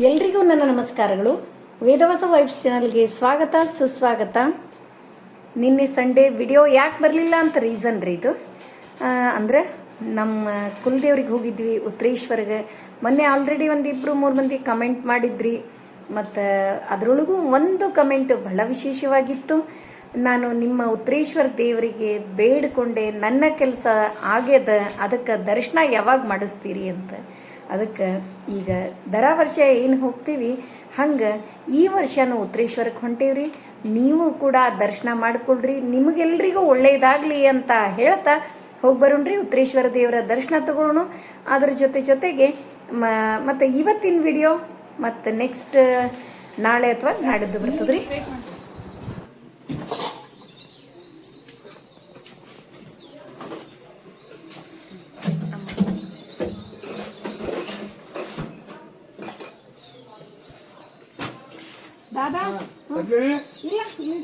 ಎಲ್ರಿಗೂ ನನ್ನ ನಮಸ್ಕಾರಗಳು. ವೇದವಾಸ ವೈಬ್ಸ್ ಚಾನಲ್ಗೆ ಸ್ವಾಗತ, ಸುಸ್ವಾಗತ. ನಿನ್ನೆ ಸಂಡೇ ವಿಡಿಯೋ ಯಾಕೆ ಬರಲಿಲ್ಲ ಅಂತ ರೀಸನ್ ರೀ ಇದು. ಅಂದರೆ ನಮ್ಮ ಕುಲದೇವ್ರಿಗೆ ಹೋಗಿದ್ವಿ, ಉತ್ತರೇಶ್ವರ್ಗೆ. ಮೊನ್ನೆ ಆಲ್ರೆಡಿ ಒಂದಿಬ್ಬರು ಮೂರು ಮಂದಿ ಕಮೆಂಟ್ ಮಾಡಿದ್ರಿ. ಮತ್ತು ಅದರೊಳಗೂ ಒಂದು ಕಮೆಂಟ್ ಬಹಳ ವಿಶೇಷವಾಗಿತ್ತು. ನಾನು ನಿಮ್ಮ ಉತ್ತರೇಶ್ವರ ದೇವರಿಗೆ ಬೇಡಿಕೊಂಡೆ, ನನ್ನ ಕೆಲಸ ಆಗ್ಯದ, ಅದಕ್ಕೆ ದರ್ಶನ ಯಾವಾಗ ಮಾಡಿಸ್ತೀರಿ ಅಂತ. ಅದಕ್ಕೆ ಈಗ ದರ ವರ್ಷ ಏನು ಹೋಗ್ತೀವಿ? ಹಂಗೆ ಈ ವರ್ಷನೂ ಉತ್ತರೇಶ್ವರಕ್ಕೆ ಹೊಂಟೇವ್ರಿ. ನೀವು ಕೂಡ ದರ್ಶನ ಮಾಡ್ಕೊಳ್ರಿ. ನಿಮಗೆಲ್ರಿಗೂ ಒಳ್ಳೆಯದಾಗಲಿ ಅಂತ ಹೇಳ್ತಾ ಹೋಗಿ ಬರೋಣ್ರಿ. ಉತ್ತರೇಶ್ವರ ದೇವರ ದರ್ಶನ ತಗೊಳ್ಳೋಣ. ಅದ್ರ ಜೊತೆ ಜೊತೆಗೆ ಮ, ಮತ್ತು ಇವತ್ತಿನ ವಿಡಿಯೋ ಮತ್ತು ನೆಕ್ಸ್ಟ್ ನಾಳೆ ಅಥವಾ ನಾಡಿದ್ದು ಬರ್ತದ್ರಿ.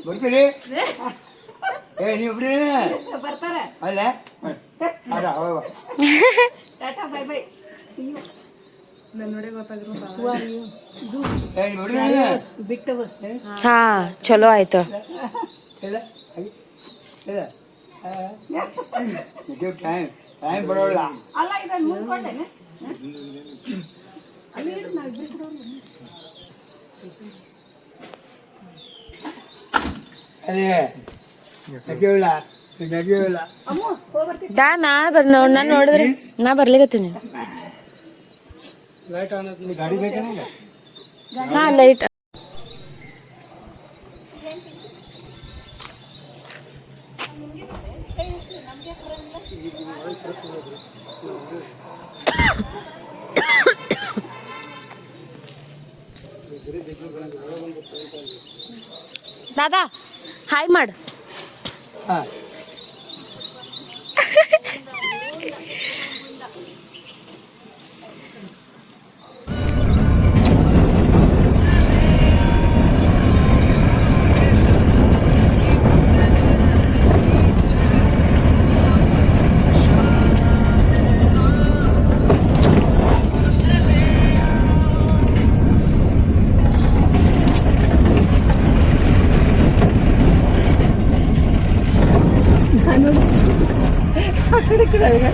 ಬರ್ತೀರಿ? ಏ ನೀವು ಬಿಡಿ ಬರ್ತಾರೆ. ಅಲ್ಲ. ಅದ ಅವ ta ta bye bye. See you ಏ ನೀವು ಬಿಡಿ ಬಿಟ್ಟವು. ಹಾ ಚಲೋ ಆಯ್ತು. ಇಲ್ಲ ಹಾಗೆ. ಇಲ್ಲ ಇದು ಟೈಮ್ ಟೈಮ್ ಬರೋಲ್ಲ. ಅಲ್ಲ ಇದನ್ನು ಮುಂದ್ಕೊಂಡೇನೆ ಅಲ್ಲಿ ಇಡು ನಾವು ಇಬ್ರು ಕೂಡ ಹೋಗೋಣ. ಅದೇ ಹೋಗ್ಬರ್ತೀವಿ ದಾ ನಾ ಬರ್ ನಾನು ನೋಡಿದ್ರಿ ನಾ ಬರ್ಲಿಕತ್ತೀನಿ ಲೈಟ್ ಆನ್ ಗಾಡಿ ಹಾ ಲೈಟ್ ದಾದಾ ಹಾಯ್ ಮಾಡ್ ಹಾಂ ¿Qué?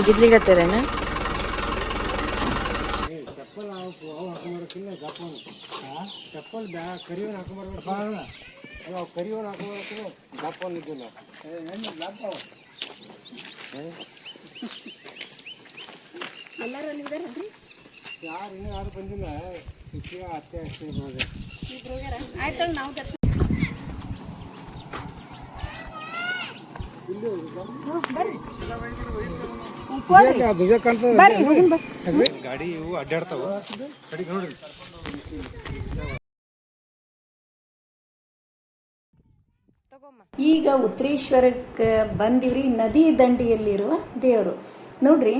ತೆಗಿದ್ಲಿಗತ್ತೀರೇನ ಚಪ್ಪಲ್ ಬ್ಯಾ ಕರಿವನ್ ಹಾಕೊಂಬರ್ಬೇಕು ಅಲ್ಲ ಕರಿವನ್ ಹಾಕೊಂಬರ್ಬೇಕು ದಪ್ಪನ್ ಇದ್ದಿಲ್ಲ ಏನು ದಪ್ಪ ಎಲ್ಲರೂ ಅಲ್ಲಿದ್ದಾರಲ್ರಿ ಯಾರು ಇನ್ನೂ ಯಾರು ಬಂದಿಲ್ಲ. ಸಿಕ್ಕಿ ಅತ್ತೆ ಅಷ್ಟೇ ಬಂದೆ ನಾವು ದರ್ಶನ ಧ್ವಜ ಕಾಣ್ತದೆ ಬರ್ರಿ ಹೋಗಿನ್ ಬರ್ರಿ ಗಾಡಿ ಇವು ಅಡ್ಡಾಡ್ತಾವ ನೋಡ್ರಿ ಈಗ ಉತ್ತರೇಶ್ವರಕ್ಕೆ ಬಂದಿರಿ, ನದಿ ದಂಡೆಯಲ್ಲಿರುವ ದೇವರು. ನೋಡ್ರಿ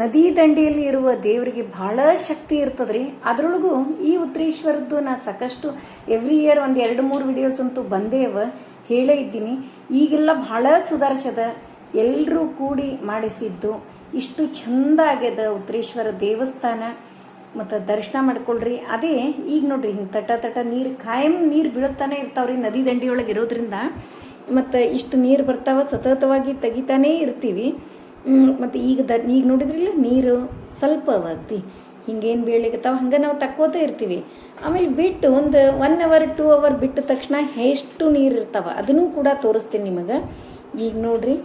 ನದಿ ದಂಡೆಯಲ್ಲಿ ಇರುವ ದೇವರಿಗೆ ಬಹಳ ಶಕ್ತಿ ಇರ್ತದ್ರಿ. ಅದರೊಳಗೂ ಈ ಉತ್ತರೇಶ್ವರದ್ದು ನಾ ಸಾಕಷ್ಟು ಎವ್ರಿ ಇಯರ್ ಒಂದು ಎರಡು ಮೂರು ವಿಡಿಯೋಸ್ ಅಂತೂ ಬಂದೇವ. ಹೇಳೇ ಇದ್ದೀನಿ. ಈಗೆಲ್ಲ ಬಹಳ ಸುಧಾರಿಸದ ಎಲ್ಲರೂ ಕೂಡಿ ಮಾಡಿಸಿದ್ದು ಇಷ್ಟು ಚಂದ ಆಗ್ಯದ ಉತ್ತರೇಶ್ವರ ದೇವಸ್ಥಾನ. ಮತ್ತು ದರ್ಶನ ಮಾಡ್ಕೊಳ್ರಿ. ಅದೇ ಈಗ ನೋಡ್ರಿ ಹಿಂಗೆ ತಟ ತಟ ನೀರು ಕಾಯಂ ನೀರು ಬೀಳುತ್ತಾನೆ ಇರ್ತಾವ್ರಿ ನದಿ ದಂಡಿಯೊಳಗೆ ಇರೋದ್ರಿಂದ. ಮತ್ತು ಇಷ್ಟು ನೀರು ಬರ್ತಾವ ಸತತವಾಗಿ ತೆಗಿತಾನೇ ಇರ್ತೀವಿ. ಮತ್ತು ಈಗ ದ ಈಗ ನೋಡಿದ್ರಿಲ್ಲ ನೀರು ಸ್ವಲ್ಪ ಅವಾಗ್ತಿ ಹಿಂಗೇನು ಬೀಳಿಗತ್ತಾವ ಹಂಗೆ ನಾವು ತಕ್ಕೋತ ಇರ್ತೀವಿ. ಆಮೇಲೆ ಬಿಟ್ಟು ಒಂದು ಒನ್ ಅವರ್ ಟೂ ಅವರ್ ಬಿಟ್ಟ ತಕ್ಷಣ ಎಷ್ಟು ನೀರು ಇರ್ತಾವೆ? ಅದನ್ನು ಕೂಡ ತೋರಿಸ್ತೀನಿ ನಿಮಗೆ. ಈಗ ನೋಡ್ರಿ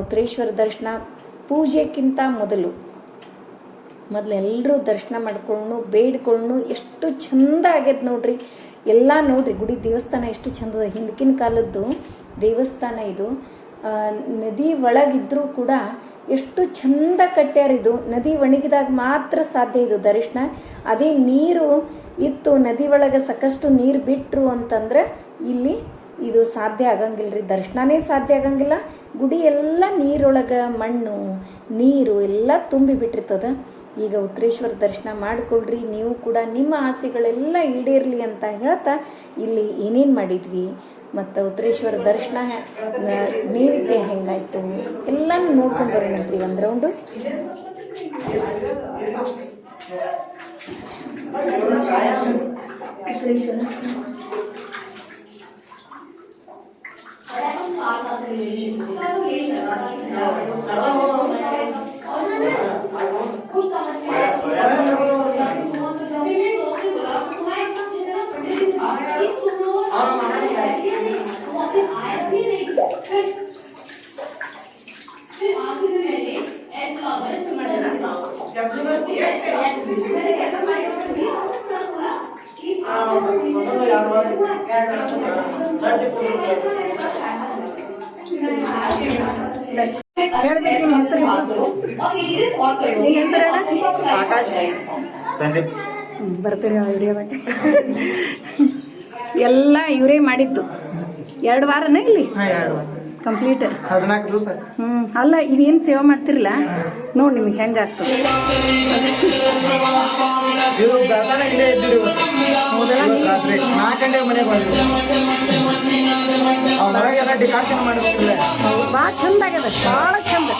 ಉತ್ತರೇಶ್ವರ ದರ್ಶನ ಪೂಜೆಕ್ಕಿಂತ ಮೊದಲು. ಮೊದಲು ಎಲ್ಲರೂ ದರ್ಶನ ಮಾಡ್ಕೊಳ್ಳು ಬೇಡ್ಕೊಳ್ಳು ಎಷ್ಟು ಚಂದ ಆಗ್ಯದ ನೋಡ್ರಿ. ಎಲ್ಲ ನೋಡ್ರಿ, ಗುಡಿ ದೇವಸ್ಥಾನ ಎಷ್ಟು ಚಂದದ. ಹಿಂದಕಿನ ಕಾಲದ್ದು ದೇವಸ್ಥಾನ ಇದು. ನದಿ ಒಳಗಿದ್ರೂ ಕೂಡ ಎಷ್ಟು ಚಂದ ಕಟ್ಟ್ಯಾರ ಇದು. ನದಿ ಒಣಗಿದಾಗ ಮಾತ್ರ ಸಾಧ್ಯ ಇದು ದರ್ಶನ ಅದೇ ನೀರು ಇತ್ತು, ನದಿ ಒಳಗೆ ಸಾಕಷ್ಟು ನೀರು ಬಿಟ್ರು ಅಂತಂದ್ರೆ ಇಲ್ಲಿ ಇದು ಸಾಧ್ಯ ಆಗಂಗಿಲ್ಲ ರೀ ದರ್ಶನನೇ ಸಾಧ್ಯ ಆಗಂಗಿಲ್ಲ. ಗುಡಿ ಎಲ್ಲ ನೀರೊಳಗೆ ಮಣ್ಣು, ನೀರು ಎಲ್ಲ ತುಂಬಿ ಬಿಟ್ಟಿರ್ತದ. ಈಗ ಉತ್ತರೇಶ್ವರ ದರ್ಶನ ಮಾಡಿಕೊಳ್ರಿ. ನೀವು ಕೂಡ ನಿಮ್ಮ ಆಸೆಗಳೆಲ್ಲ ಈಡೇರಲಿ ಅಂತ ಹೇಳ್ತಾ ಇಲ್ಲಿ ಏನೇನು ಮಾಡಿದ್ವಿ? ಮತ್ತು ಉತ್ತರೇಶ್ವರ ದರ್ಶನ ನೀರಿದ್ದೆ ಹೆಂಗಾಯಿತು? ಎಲ್ಲನೂ ನೋಡ್ಕೊಂಡು ಬರೋಣಂತ್ರಿ ಒಂದು ರೌಂಡು ಸಂದೀಪ್. ಬರ್ತೀರಿ ಬಟ್ಟೆ ಎಲ್ಲ ಇವರೇ ಮಾಡಿದ್ದು. ಎರಡು ವಾರನೇ ಇಲ್ಲಿ? ಕಂಪ್ಲೀಟ್ ಹದಿನಾಲ್ಕು ದಿವಸ. ಹ್ಮ್ ಅಲ್ಲ ಇದೇನು ಸೇವೆ ಮಾಡ್ತಿರಲ್ಲ ನೋಡಿ ನಿಮಗೆ ಹೆಂಗಾಗ್ತದೆ ಇದು ಬೆಳತನ ಇಲ್ಲೇ ಇದ್ದೀರಿ ಇವತ್ತು. ರಾತ್ರಿ ನಾಲ್ಕು ಗಂಟೆಗೆ ಮನೆಗೆ ಬಂದ್ವಿ. ಅವ್ರೊಳಗೆಲ್ಲ ಡಿಕಾಷನ್ ಮಾಡಿಸ್ತಿಲ್ಲ ಭಾಳ ಚಂದ ಆಗ್ಯದ ಭಾಳ ಚಂದ.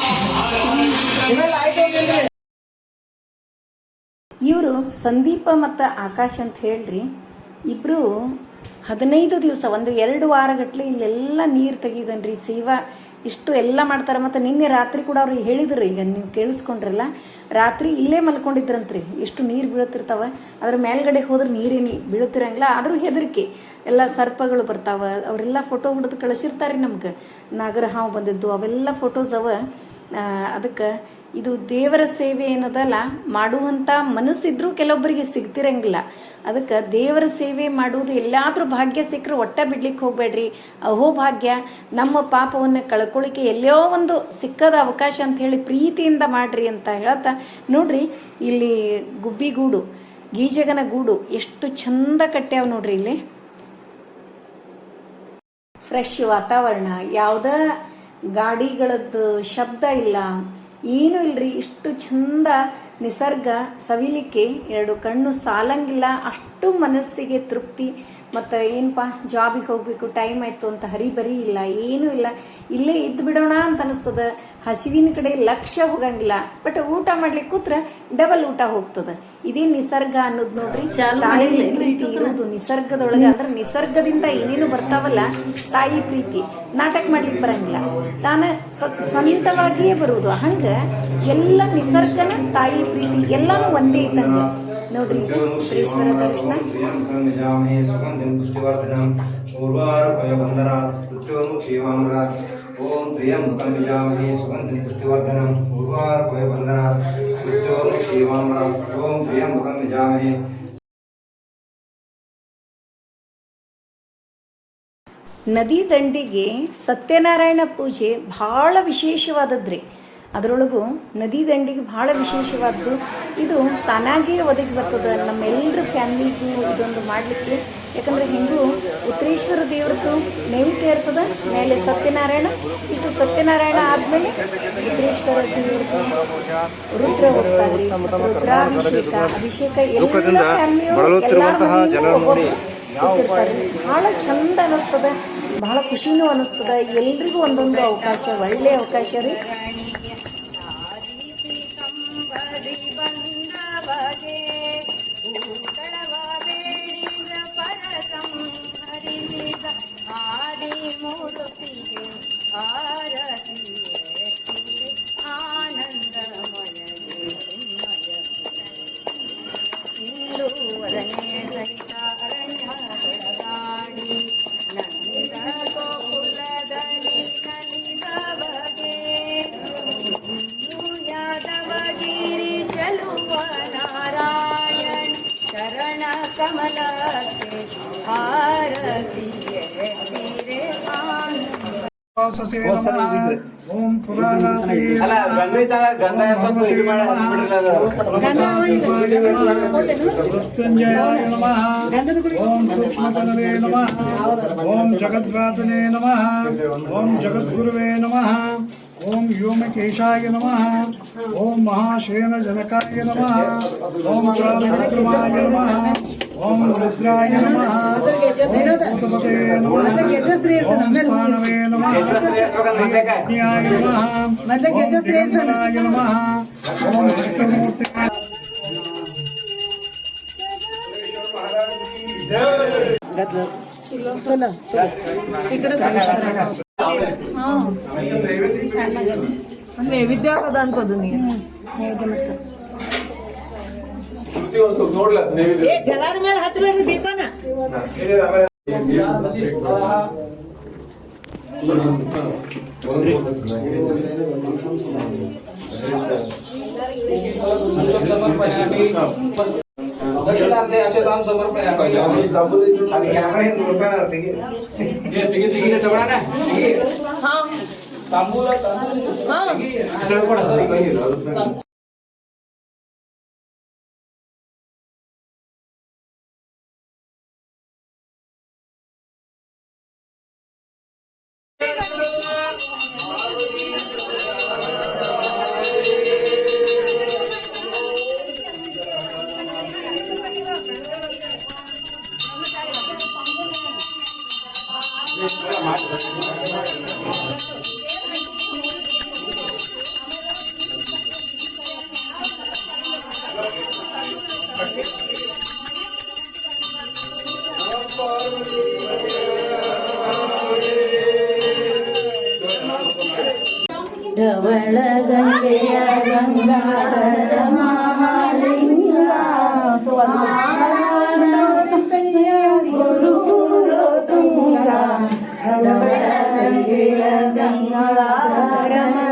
ಇವರು ಸಂದೀಪ ಮತ್ತು ಆಕಾಶ್ ಅಂತ ಹೇಳ್ರಿ. ಇಬ್ಬರು ಹದಿನೈದು ದಿವಸ, ಒಂದು ಎರಡು ವಾರಗಟ್ಲೆ ಇಲ್ಲೆಲ್ಲ ನೀರು ತೆಗಿಯೋದನ್ರಿ ಸೇವಾ. ಇಷ್ಟು ಎಲ್ಲ ಮಾಡ್ತಾರೆ ಮತ್ತು ನಿನ್ನೆ ರಾತ್ರಿ ಕೂಡ ಅವ್ರಿಗೆ ಹೇಳಿದ್ರು ಈಗ, ನೀವು ಕೇಳಿಸ್ಕೊಂಡ್ರಲ್ಲ. ರಾತ್ರಿ ಇಲ್ಲೇ ಮಲ್ಕೊಂಡಿದ್ರಂತ್ರಿ ಎಷ್ಟು ನೀರು ಬೀಳುತ್ತಿರ್ತಾವ. ಅದ್ರ ಮೇಲ್ಗಡೆ ಹೋದ್ರೆ ನೀರೇನು ಬೀಳುತ್ತಿರಂಗಿಲ್ಲ, ಆದರೂ ಹೆದರಿಕೆ. ಎಲ್ಲ ಸರ್ಪಗಳು ಬರ್ತಾವೆ, ಅವರೆಲ್ಲ ಫೋಟೋ ಹಿಡಿದು ಕಳಿಸಿರ್ತಾರೆ ನಮ್ಗೆ. ನಾಗರ ಹಾವು ಬಂದಿದ್ದು, ಅವೆಲ್ಲ ಫೋಟೋಸ್ ಅವ. ಅದಕ್ಕೆ ಇದು ದೇವರ ಸೇವೆ ಏನದಲ್ಲ ಮಾಡುವಂಥ ಮನಸ್ಸಿದ್ರೂ ಕೆಲವೊಬ್ಬರಿಗೆ ಸಿಗ್ತಿರಂಗಿಲ್ಲ. ಅದಕ್ಕೆ ದೇವರ ಸೇವೆ ಮಾಡುವುದು ಎಲ್ಲಾದ್ರೂ ಭಾಗ್ಯ ಸಿಕ್ಕರೆ ಒಟ್ಟ ಬಿಡ್ಲಿಕ್ಕೆ ಹೋಗಬೇಡ್ರಿ. ಅಹೋ ಭಾಗ್ಯ, ನಮ್ಮ ಪಾಪವನ್ನು ಕಳ್ಕೊಳ್ಳಿಕ್ಕೆ ಎಲ್ಲೋ ಒಂದು ಸಿಕ್ಕದ ಅವಕಾಶ ಅಂತ ಹೇಳಿ ಪ್ರೀತಿಯಿಂದ ಮಾಡ್ರಿ ಅಂತ ಹೇಳ್ತಾ, ನೋಡ್ರಿ ಇಲ್ಲಿ ಗುಬ್ಬಿಗೂಡು ಗೀಜಗನ ಗೂಡು ಎಷ್ಟು ಚಂದ ಕಟ್ಟ್ಯಾವ ನೋಡ್ರಿ ಇಲ್ಲಿ. ಫ್ರೆಶ್ ವಾತಾವರಣ, ಯಾವುದೇ ಗಾಡಿಗಳದ್ದು ಶಬ್ದ ಇಲ್ಲ. ಏನು ಇಲ್ರಿ, ಇಷ್ಟು ಚಂದ ನಿಸರ್ಗ ಸವಿಲಿಕ್ಕೆ ಎರಡು ಕಣ್ಣು ಸಾಲಂಗಿಲ್ಲ, ಅಷ್ಟು ಮನಸ್ಸಿಗೆ ತೃಪ್ತಿ. ಮತ್ತು ಏನಪ್ಪ ಜಾಬಿಗೆ ಹೋಗಬೇಕು ಟೈಮ್ ಆಯಿತು ಅಂತ ಹರಿಬರಿ ಇಲ್ಲ ಏನೂ ಇಲ್ಲ. ಇಲ್ಲೇ ಇದ್ದು ಬಿಡೋಣ ಅಂತ ಅನಿಸ್ತದೆ. ಹಸಿವಿನ ಕಡೆ ಲಕ್ಷ್ಯ ಹೋಗಂಗಿಲ್ಲ. ಬಟ್ ಊಟ ಮಾಡ್ಲಿಕ್ಕೆ ಕೂತ್ರೆ ಡಬಲ್ ಊಟ ಹೋಗ್ತದ. ಇದೇ ನಿಸರ್ಗ ಅನ್ನೋದು ನೋಡ್ರಿ. ತಾಯಿ ಪ್ರೀತಿ ಇರೋದು ನಿಸರ್ಗದೊಳಗೆ. ಅಂದ್ರೆ ನಿಸರ್ಗದಿಂದ ಏನೇನು ಬರ್ತಾವಲ್ಲ ತಾಯಿ ಪ್ರೀತಿ. ನಾಟಕ ಮಾಡ್ಲಿಕ್ಕೆ ಬರಂಗಿಲ್ಲ. ತಾನ ಸ್ವ ಸ್ವಂತವಾಗಿಯೇ ಬರುವುದು ಹಂಗೆ ಎಲ್ಲ ನಿಸರ್ಗನ ತಾಯಿ ಪ್ರೀತಿ ಎಲ್ಲಾನು ಒಂದೇ ಇದ್ದಂಗೆ. ನದಿ ದಂಡಿಗೆ ಸತ್ಯನಾರಾಯಣ ಪೂಜೆ ಬಹಳ ವಿಶೇಷವಾದದ್ರಿ ಅದರೊಳಗೂ ನದಿ ದಂಡಿಗೆ ಭಾಳ ವಿಶೇಷವಾದ್ದು. ಇದು ತಾನಾಗೇ ಒದಗಿ ಬರ್ತದೆ. ನಮ್ಮೆಲ್ಲರ ಫ್ಯಾಮಿಲಿಗೂ ಇದೊಂದು ಮಾಡಲಿಕ್ಕೆ. ಯಾಕಂದ್ರೆ ಹಿಂಗೂ ಉತ್ತರೇಶ್ವರ ದೇವ್ರದ್ದು ನೈವೇದ್ಯ ಇರ್ತದ. ಮೇಲೆ ಸತ್ಯನಾರಾಯಣ ಇಷ್ಟು ಸತ್ಯನಾರಾಯಣ ಆದಮೇಲೆ ಉತ್ತರೇಶ್ವರ ದೇವ್ರದ್ದು ರುದ್ರ ಹೋಗ್ತಾರೆ ರುದ್ರಾಭಿಷೇಕ ಅಭಿಷೇಕ ಎಲ್ಲ ಫ್ಯಾಮಿಲಿಯವರು ಎಲ್ಲರ ಬಹಳ ಭಾಳ ಚಂದ ಅನಿಸ್ತದ ಬಹಳ ಖುಷಿನೂ ಅನಿಸ್ತದ ಎಲ್ರಿಗೂ ಒಂದೊಂದು ಅವಕಾಶ ಒಳ್ಳೆಯ ಅವಕಾಶ ರೀ. ಮೃತ್ಯುಂಜಯಾಯ ನಮಃ. ಓಂ ಸೂಕ್ಷ್ಮತನವೇ ನಮಃ. ಓಂ ಜಗದ್ವಾತನೇ ನಮಃ. ಓಂ ಜಗದ್ಗುರುವೇ ನಮಃ. ಓಂ ವ್ಯೋಮಕೇಶಾಯ ನಮಃ. ಓಂ ಮಹಾಶೇನ ಜನಕಾಯ ನಮಃ. ಓಂ ಕಾಲವಿಕ್ರಮಾಯ ನಮಃ. ఓం రుద్రాయ నమ ఓతపతే నమ ఓం స్థానవే నమ జ్ఞాయ నమ ఓం జగన్నాయ నమ ఓం కృష్ణమూర్తి ఇక్కడ నైవేద్యం కదా అనుకోదు ಓಂ ವಿಷ್ಣುಮೂರ್ತಿ ನೈವೇದ್ಯ ಆಗದ ಅನ್ಕೋದು ನೀನು ಜಲಾರ ಮೇಲೆ ಹಚ್ಚಬೇಡ್ರಿ ದೀಪನ ಅದು ಕ್ಯಾಮ್ರಾ ಹಿಂದೆ ನೋಡ್ತಾನೆ പരമ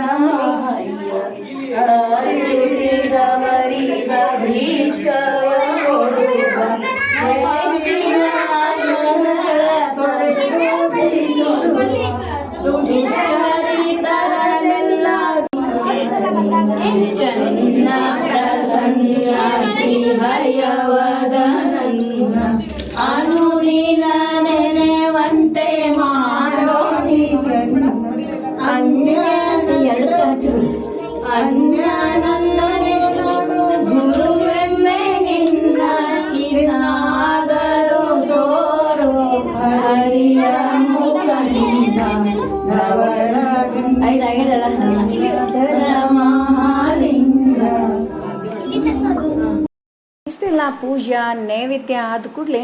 ಇಷ್ಟೆಲ್ಲ ಪೂಜಾ, ನೈವೇದ್ಯ ಆದ ಕೂಡಲೇ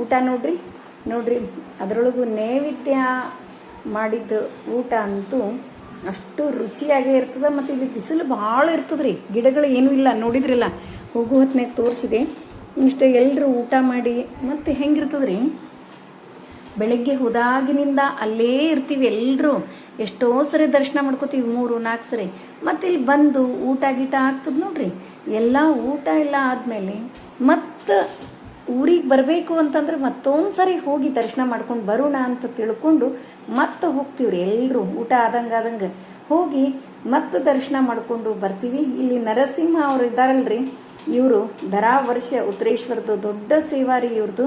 ಊಟ ನೋಡ್ರಿ ನೋಡ್ರಿ. ಅದರೊಳಗೂ ನೈವೇದ್ಯ ಮಾಡಿದ ಊಟ ಅಂತೂ ಅಷ್ಟು ರುಚಿಯಾಗೇ ಇರ್ತದೆ ಮತ್ತು ಇಲ್ಲಿ ಬಿಸಿಲು ಭಾಳ ಇರ್ತದೆ ರೀ ಗಿಡಗಳು ಏನೂ ಇಲ್ಲ, ನೋಡಿದ್ರಲ್ಲ. ಹೋಗೋ ಹೊತ್ತನೇ ತೋರಿಸಿದೆ. ಇಷ್ಟು ಎಲ್ಲರೂ ಊಟ ಮಾಡಿ, ಮತ್ತು ಹೆಂಗಿರ್ತದೆ ರೀ ಬೆಳಗ್ಗೆ ಹೋದಾಗಿನಿಂದ ಅಲ್ಲೇ ಇರ್ತೀವಿ ಎಲ್ಲರೂ ಎಷ್ಟೋ ಸರಿ ದರ್ಶನ ಮಾಡ್ಕೋತೀವಿ, ಮೂರು, ನಾಲ್ಕು ಸರಿ. ಮತ್ತೆ ಇಲ್ಲಿ ಬಂದು ಊಟ ಗೀಟ ಆಗ್ತದೆ ನೋಡ್ರಿ. ಎಲ್ಲ ಊಟ ಎಲ್ಲ ಆದಮೇಲೆ ಮತ್ತೆ ಊರಿಗೆ ಬರಬೇಕು ಅಂತಂದ್ರೆ ಮತ್ತೊಂದು ಸರಿ ಹೋಗಿ ದರ್ಶನ ಮಾಡ್ಕೊಂಡು ಬರೋಣ ಅಂತ ತಿಳ್ಕೊಂಡು ಮತ್ತೆ ಹೋಗ್ತೀವಿ ರೀ ಎಲ್ಲರೂ ಊಟ ಆದಂಗೆ ಆದಂಗೆ. ಹೋಗಿ ಮತ್ತೆ ದರ್ಶನ ಮಾಡಿಕೊಂಡು ಬರ್ತೀವಿ. ಇಲ್ಲಿ ನರಸಿಂಹ ಅವರು ಇದ್ದಾರಲ್ರಿ. ಇವರು ದರಾ ವರ್ಷ ಉತ್ತರೇಶ್ವರದ್ದು ದೊಡ್ಡ ಸೇವಾರಿ ಇವ್ರದ್ದು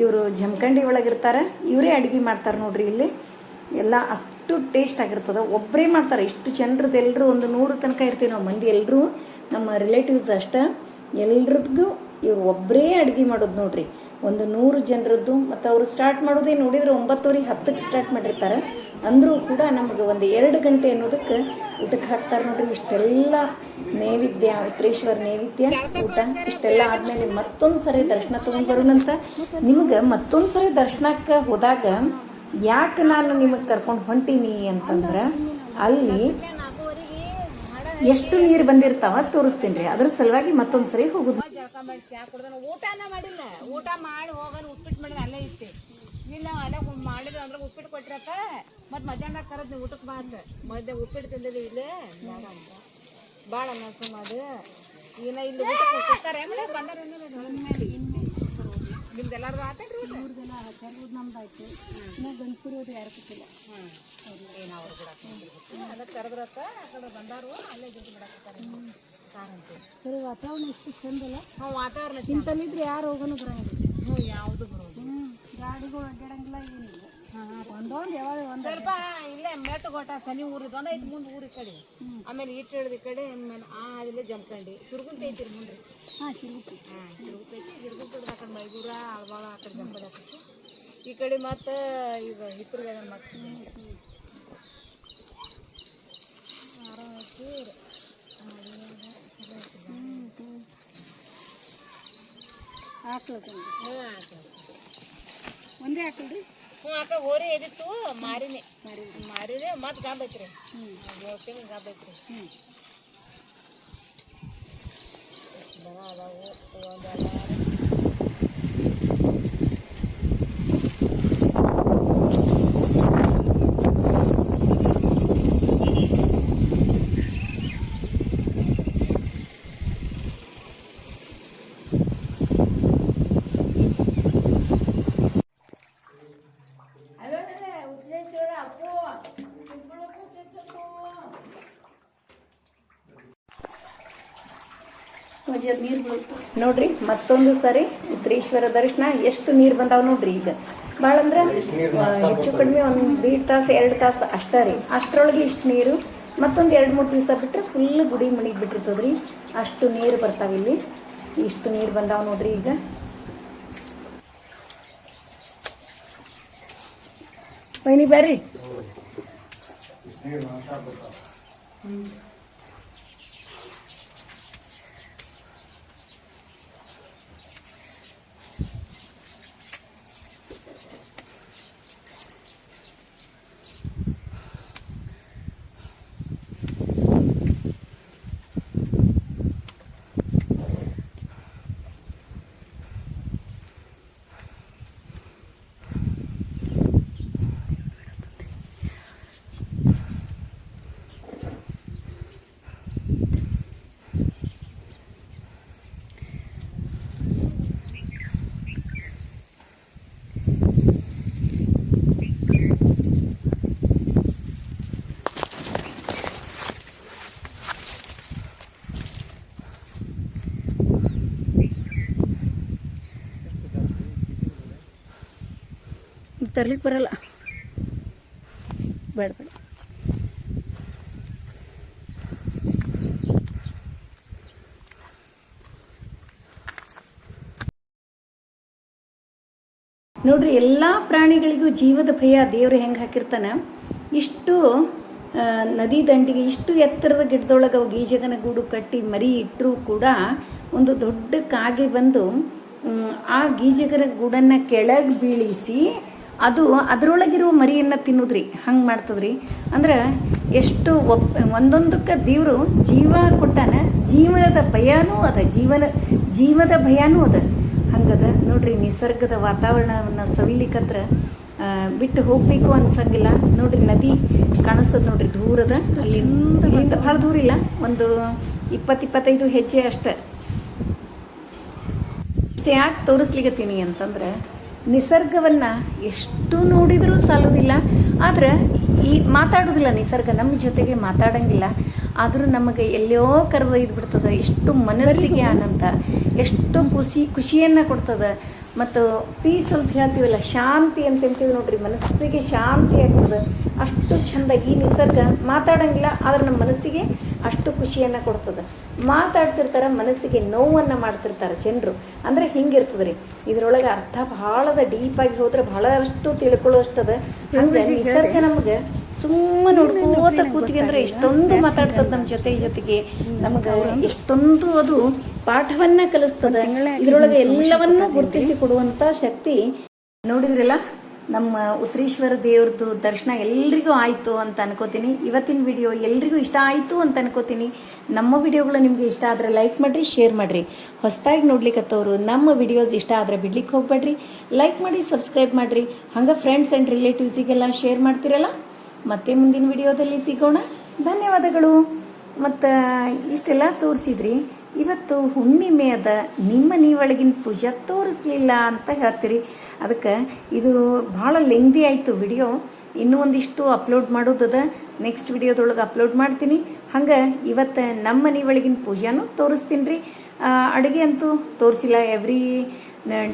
ಇವರು ಜಮಖಂಡಿ ಒಳಗಿರ್ತಾರೆ ಇವರೇ ಅಡುಗೆ ಮಾಡ್ತಾರೆ ನೋಡ್ರಿ ಇಲ್ಲಿ. ಎಲ್ಲ ಅಷ್ಟು ಟೇಸ್ಟ್ ಆಗಿರ್ತದೆ. ಒಬ್ಬರೇ ಮಾಡ್ತಾರೆ. ಇಷ್ಟು ಜನರದ್ದು ಎಲ್ಲರೂ ಒಂದು ನೂರು ತನಕ ಇರ್ತೀವಿ ನಾವು ಮಂದಿ ಎಲ್ಲರೂ ನಮ್ಮ ರಿಲೇಟಿವ್ಸ್ ಅಷ್ಟೇ. ಎಲ್ರಿಗೂ ಇವ್ರು ಒಬ್ಬರೇ ಅಡುಗೆ ಮಾಡೋದು ನೋಡ್ರಿ. ಒಂದು ನೂರು ಜನರದ್ದು, ಮತ್ತು ಅವರು ಸ್ಟಾರ್ಟ್ ಮಾಡೋದೇ ನೋಡಿದ್ರೆ ಒಂಬತ್ತುವರೆ ಹತ್ತಕ್ಕೆ ಸ್ಟಾರ್ಟ್ ಮಾಡಿರ್ತಾರೆ. ಅಂದರೂ ಕೂಡ ನಮಗೆ ಒಂದು ಎರಡು ಗಂಟೆ ಅನ್ನೋದಕ್ಕೆ ಊಟಕ್ಕೆ ಹಾಕ್ತಾರೆ ನೋಡ್ರಿ, ಇಷ್ಟೆಲ್ಲ ನೈವೇದ್ಯ ಉತ್ರೇಶ್ವರ ನೈವೇದ್ಯ, ಊಟ, ಇಷ್ಟೆಲ್ಲ ಆದಮೇಲೆ ಮತ್ತೊಂದು ಸರಿ ದರ್ಶನ ತೊಗೊಂಡು ಬರೋಣಂತ. ನಿಮ್ಗೆ ಮತ್ತೊಂದು ಸರಿ ದರ್ಶನಕ್ಕೆ ಹೋದಾಗ ಯಾಕೆ ನಾನು ನಿಮಗೆ ಕರ್ಕೊಂಡು ಹೊಂಟೀನಿ ಅಂತಂದ್ರೆ, ಅಲ್ಲಿ ಎಷ್ಟು ನೀರು ಬಂದಿರ್ತಾವ ತೋರಿಸ್ತೀನಿ ರೀ. ಅದ್ರ ಸಲುವಾಗಿ ಮತ್ತೊಂದು ಸರಿ ಹೋಗುದು. ಊಟನ ಮಾಡಿಲ್ಲ ಊಟ ಮಾಡಿ ಹೋಗೋಣ, ಉಪ್ಪಿಟ್ಟು ಮಾಡಿದ ಅಲ್ಲೇ ಇತ್ತು ಇಲ್ಲ, ಅಲ್ಲೇ ಮಾಡಿದ್ರೆ ಅಂದ್ರೆ ಉಪ್ಪಿಟ್ಟು ಕೊಟ್ರಪ್ಪ. ಮತ್ತೆ ಮಧ್ಯಾಹ್ನ ಕರೆದ್ ನೀವು ಊಟಕ್ಕೆ ಬಾ ಅಂತ ಮಧ್ಯ ಉಪ್ಪಿಟ್ಟು ತಿಂದಿದ್ದು ಇಲ್ಲೇ? ಬೇಡ ಅಂತ ಭಾಳ ಅನ್ನ ಅದು ಇನ್ನ ಇಲ್ಲಿ ಊಟಕ್ಕೆ ಕೊಡ್ತಾರೆ. ಬಂದಾರ ಮೇಲೆ ನಿಮ್ದು ಆತೇನ್ರಿ ಊಟ? ಅದಕ್ಕೆ ಕರೆದ್ರತ್ತ ಆ ಕಡೆ ಬಂದಾರು ಅಲ್ಲೇ ಡ್ಯೂಟಿ ಸರಿ ವಾತಾವರಣ ಎಷ್ಟು ಚಂದಲ್ಲ? ಹ್ಞೂ ವಾತಾವರಣ ಚಿಂತನಿದ್ರೆ ಯಾರು ಹೋಗೋನು ಬರಂಗಿಲ್ಲ. ಹ್ಞೂ ಯಾವುದು ಬರೋದು? ಗಾಡಿಗಳು ಅಡ್ಡಾಡಂಗಿಲ್ಲ ಏನಿಲ್ಲ. ಒಂದೊಂದು ಒಂದು ಸ್ವಲ್ಪ ಇಲ್ಲೇ ಮೆಟ್ಟು ಗೋಟ ಸನಿ ಊರಿದ್ದು ಒಂದ್ ಐತಿ ಮುಂದೆ ಊರಿ ಕಡೆ. ಆಮೇಲೆ ಇಟ್ಟು ಹಿಡಿದ ಕಡೆ ಆಮೇಲೆ ಆ ಅಲ್ಲೇ ಜಂಪ್ಕಂಡಿ ಸುರ್ಗುಂತ ಐತಿರಿ ಮುಂದ್ರಿ. ಹಾಂ ಸಿಗುತ್ತೆ ಹಾಂ ಐತಿ. ಹಿಡ್ದು ಆ ಕಡೆ ಮೈಗೂರ ಆಳ್ವಾಳ ಆ ಕಡೆ ಈ ಕಡೆ ಮತ್ತ ಈಗ ಹಿತ್ತರ್ಗ ಮತ್ತೆ. ಆಕಳ ಒಂದೇ ಆಕಳ್ರಿ ಹ್ಞೂ ಅಕ್ಕ ಹೋರಿ ಎದಿತ್ತು ಮಾರಿನೇ ಮಾರಿನೇ ಮತ್ತೆ ಗಾಬ್ ಐತ್ರಿ ಏಳು ತಿಂಗಳು ಗಾಬ್ ಐತ್ರಿ ದನ ಅದಾವು ಒಂದು ನೋಡ್ರಿ ಮತ್ತೊಂದು ಸರಿ ಉತ್ತರೇಶ್ವರ ದರ್ಶನ. ಎಷ್ಟು ನೀರು ಬಂದಾವ ನೋಡ್ರಿ ಈಗ. ಭಾಳ ಅಂದ್ರೆ ಹೆಚ್ಚು ಕಡಿಮೆ ಒಂದು ದೀಡ್ ತಾಸು ಎರಡು ತಾಸು ಅಷ್ಟೇ ರೀ. ಅಷ್ಟರೊಳಗೆ ಇಷ್ಟು ನೀರು ಮತ್ತೊಂದು ಎರಡು ಮೂರು ದಿವಸ ಬಿಟ್ಟರೆ ಫುಲ್ ಗುಡಿ ಮಣಿಗೆ ಬಿಟ್ಟಿರ್ತದ್ರಿ. ಅಷ್ಟು ನೀರು ಬರ್ತಾವ ಇಲ್ಲಿ. ಇಷ್ಟು ನೀರು ಬಂದಾವ ನೋಡ್ರಿ ಈಗ. ವೈನಿ ಬರ್ರಿ ತರ್ಲಿಕ್ಕೆ ಬರಲ್ಲ. ಬೇಡ ಬೇಡ. ನೋಡ್ರಿ, ಎಲ್ಲ ಪ್ರಾಣಿಗಳಿಗೂ ಜೀವದ ಭಯ, ದೇವ್ರು ಹೆಂಗೆ ಹಾಕಿರ್ತಾನೆ? ಇಷ್ಟು ನದಿ ದಂಡಿಗೆ ಇಷ್ಟು ಎತ್ತರದ ಗಿಡದೊಳಗೆ ಅವು ಗೀಜಗನ ಗೂಡು ಕಟ್ಟಿ ಮರಿ ಇಟ್ಟರೂ ಕೂಡ ಒಂದು ದೊಡ್ಡ ಕಾಗೆ ಬಂದು ಆ ಗೀಜಗನ ಗೂಡನ್ನು ಕೆಳಗೆ ಬೀಳಿಸಿ ಅದು ಅದರೊಳಗಿರುವ ಮರಿಯನ್ನು ತಿನ್ನುದ್ರಿ. ಹಂಗೆ ಮಾಡ್ತದ್ರಿ. ಅಂದ್ರೆ ಎಷ್ಟು ಒಪ್ ಒಂದೊಂದಕ್ಕೆ ದೇವರು ಜೀವ ಕೊಟ್ಟಾನ ಜೀವನದ ಭಯನೂ ಅದ ಜೀವನ ಜೀವದ ಭಯನೂ ಅದ. ಹಂಗದ ನೋಡ್ರಿ ನಿಸರ್ಗದ ವಾತಾವರಣವನ್ನು ಸವಿಲಿಕ್ಕತ್ರ ಬಿಟ್ಟು ಹೋಗ್ಬೇಕು ಅನ್ಸಂಗಿಲ್ಲ. ನೋಡ್ರಿ ನದಿ ಕಾಣಿಸ್ತದ ನೋಡ್ರಿ ದೂರದ. ಅಲ್ಲಿಂದ ಬಹಳ ಭಾಳ ದೂರ ಇಲ್ಲ. ಒಂದು ಇಪ್ಪತ್ತು ಇಪ್ಪತ್ತೈದು ಹೆಜ್ಜೆ ಅಷ್ಟೇ. ಇಷ್ಟು ಯಾಕೆ ತೋರಿಸ್ಲಿಕತ್ತೀನಿ ಅಂತಂದ್ರೆ ನಿಸರ್ಗವನ್ನು ಎಷ್ಟು ನೋಡಿದರೂ ಸಾಲೋದಿಲ್ಲ ಆದರೆ ಈ ಮಾತಾಡೋದಿಲ್ಲ ನಿಸರ್ಗ ನಮ್ಮ ಜೊತೆಗೆ ಮಾತಾಡಂಗಿಲ್ಲ. ಆದರೂ ನಮಗೆ ಎಲ್ಲೋ ಕರೆದೊಯ್ದು ಬಿಡ್ತದೆ ಎಷ್ಟು ಮನಸ್ಸಿಗೆ ಆನಂದ ಎಷ್ಟು ಖುಷಿ ಖುಷಿಯನ್ನು ಕೊಡ್ತದೆ. ಮತ್ತು ಪೀಸ್ ಅಂತ ಹೇಳ್ತೀವಲ್ಲ ಶಾಂತಿ ಅಂತ ಹೇಳ್ತೀವಿ ನೋಡ್ರಿ ಮನಸ್ಸಿಗೆ ಶಾಂತಿ ಆಗ್ತದೆ. ಅಷ್ಟು ಚಂದ ಈ ನಿಸರ್ಗ ಮಾತಾಡಂಗಿಲ್ಲ ಆದ್ರೆ ನಮ್ಮ ಮನಸ್ಸಿಗೆ ಅಷ್ಟು ಖುಷಿಯನ್ನು ಕೊಡ್ತದೆ. ಮಾತಾಡ್ತಿರ್ತಾರೆ ಮನಸ್ಸಿಗೆ ನೋವನ್ನು ಮಾಡ್ತಿರ್ತಾರೆ ಜನರು. ಅಂದರೆ ಹಿಂಗಿರ್ತದೆ ರೀ ಇದರೊಳಗೆ ಅರ್ಥ ಭಾಳದ ಡೀಪಾಗಿ ಹೋದ್ರೆ ಬಹಳಷ್ಟು ತಿಳ್ಕೊಳ್ಳೋಷ್ಟದ ಹಂಗೆ ನಿಸರ್ಗ ನಮಗೆ ಸುಮ್ಮನೆ ನೋಡ್ಕೋತ ಕೂತ್ವಿ ಅಂದ್ರೆ ಎಷ್ಟೊಂದು ಮಾತಾಡ್ತದ ನಮ್ಮ ಜೊತೆ ಜೊತೆಗೆ. ನಮಗೆ ಎಷ್ಟೊಂದು ಅದು ಪಾಠವನ್ನ ಕಲಿಸ್ತದೆ. ಇದ್ರೊಳಗೆ ಎಲ್ಲವನ್ನೂ ಗುರುತಿಸಿ ಕೊಡುವಂತ ಶಕ್ತಿ. ನೋಡಿದ್ರಲ್ಲ, ನಮ್ಮ ಉತ್ತರೇಶ್ವರ ದೇವ್ರದ್ದು ದರ್ಶನ ಎಲ್ರಿಗೂ ಆಯಿತು ಅಂತ ಅನ್ಕೋತೀನಿ. ಇವತ್ತಿನ ವಿಡಿಯೋ ಎಲ್ರಿಗೂ ಇಷ್ಟ ಆಯಿತು ಅಂತ ಅನ್ಕೋತೀನಿ. ನಮ್ಮ ವಿಡಿಯೋಗಳು ನಿಮಗೆ ಇಷ್ಟ ಆದರೆ ಲೈಕ್ ಮಾಡಿರಿ, ಶೇರ್ ಮಾಡಿರಿ. ಹೊಸದಾಗಿ ನೋಡ್ಲಿಕ್ಕತ್ತವರು ನಮ್ಮ ವಿಡಿಯೋಸ್ ಇಷ್ಟ ಆದರೆ ಬಿಡ್ಲಿಕ್ಕೆ ಹೋಗ್ಬೇಡ್ರಿ. ಲೈಕ್ ಮಾಡಿ, ಸಬ್ಸ್ಕ್ರೈಬ್ ಮಾಡಿರಿ. ಹಂಗೆ ಫ್ರೆಂಡ್ಸ್ ಆ್ಯಂಡ್ ರಿಲೇಟಿವ್ಸಿಗೆಲ್ಲ ಶೇರ್ ಮಾಡ್ತಿರಲ್ಲ? ಮತ್ತೆ ಮುಂದಿನ ವಿಡಿಯೋದಲ್ಲಿ ಸಿಗೋಣ. ಧನ್ಯವಾದಗಳು. ಮತ್ತು ಇಷ್ಟೆಲ್ಲ ತೋರಿಸಿದ್ರಿ. ಇವತ್ತು ಹುಣ್ಣಿಮೆ ಅದ ನಿಮ್ಮ ನೀವೊಳಗಿನ ಪೂಜೆ ತೋರಿಸ್ಲಿಲ್ಲ ಅಂತ ಹೇಳ್ತೀರಿ. ಅದಕ್ಕೆ ಇದು ಭಾಳ ಲೆಂಗ್ದಿ ಆಯಿತು ವಿಡಿಯೋ ಇನ್ನೂ ಒಂದಿಷ್ಟು ಅಪ್ಲೋಡ್ ಮಾಡೋದದ. ನೆಕ್ಸ್ಟ್ ವಿಡಿಯೋದೊಳಗೆ ಅಪ್ಲೋಡ್ ಮಾಡ್ತೀನಿ. ಹಂಗೆ ಇವತ್ತು ನಮ್ಮ ನೀವಳಗಿನ ಪೂಜೆನೂ ತೋರಿಸ್ತೀನಿ ರೀ ಅಡುಗೆ ಅಂತೂ ತೋರಿಸಿಲ್ಲ. ಎವ್ರಿ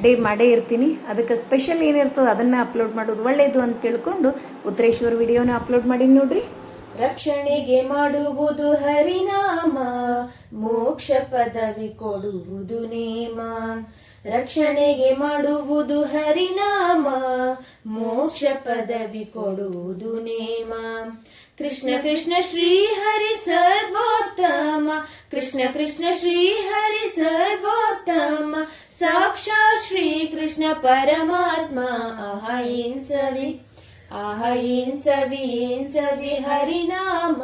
ಡೇ ಮಾಡೇ ಇರ್ತೀನಿ. ಅದಕ್ಕೆ ಸ್ಪೆಷಲ್ ಏನಿರ್ತದೆ ಅದನ್ನು ಅಪ್ಲೋಡ್ ಮಾಡೋದು ಒಳ್ಳೆಯದು ಅಂತ ತಿಳ್ಕೊಂಡು ಉತ್ತರೇಶ್ವರ ವಿಡಿಯೋನ ಅಪ್ಲೋಡ್ ಮಾಡೀನಿ ನೋಡ್ರಿ. ರಕ್ಷಣೆಗೆ ಮಾಡುವುದು ಹರಿನಾಮ, ಮೋಕ್ಷ ಪದವಿ ಕೊಡುವುದು ನೇಮ. ರಕ್ಷಣೆಗೆ ಮಾಡುವುದು ಹರಿನಾಮ, ಮೋಕ್ಷ ಪದವಿ ಕೊಡುವುದು ನೇಮ. ಕೃಷ್ಣ ಕೃಷ್ಣ ಶ್ರೀ ಹರಿ ಸರ್ವೋತ್ತಮ, ಕೃಷ್ಣ ಕೃಷ್ಣ ಶ್ರೀ ಹರಿ ಸರ್ವೋತ್ತಮ. ಸಾಕ್ಷಾತ್ ಶ್ರೀ ಕೃಷ್ಣ ಪರಮಾತ್ಮ ಅಹಿಂಸವಿ ಅಹಿಂಸವಿ ಹರಿನಾಮ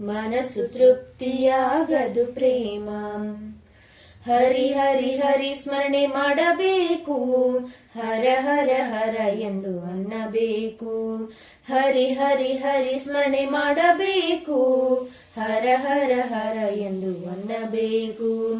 ಮನಸ್ಸು ತೃಪ್ತಿಯಾಗದು ಪ್ರೇಮ. ಹರಿ ಹರಿ ಹರಿ ಸ್ಮರಣೆ ಮಾಡಬೇಕು, ಹರ ಹರ ಹರ ಎಂದು ಅನ್ನಬೇಕು. ಹರಿ ಹರಿ ಹರಿ ಸ್ಮರಣೆ ಮಾಡಬೇಕು, ಹರ ಹರ ಹರ ಎಂದು ಅನ್ನಬೇಕು.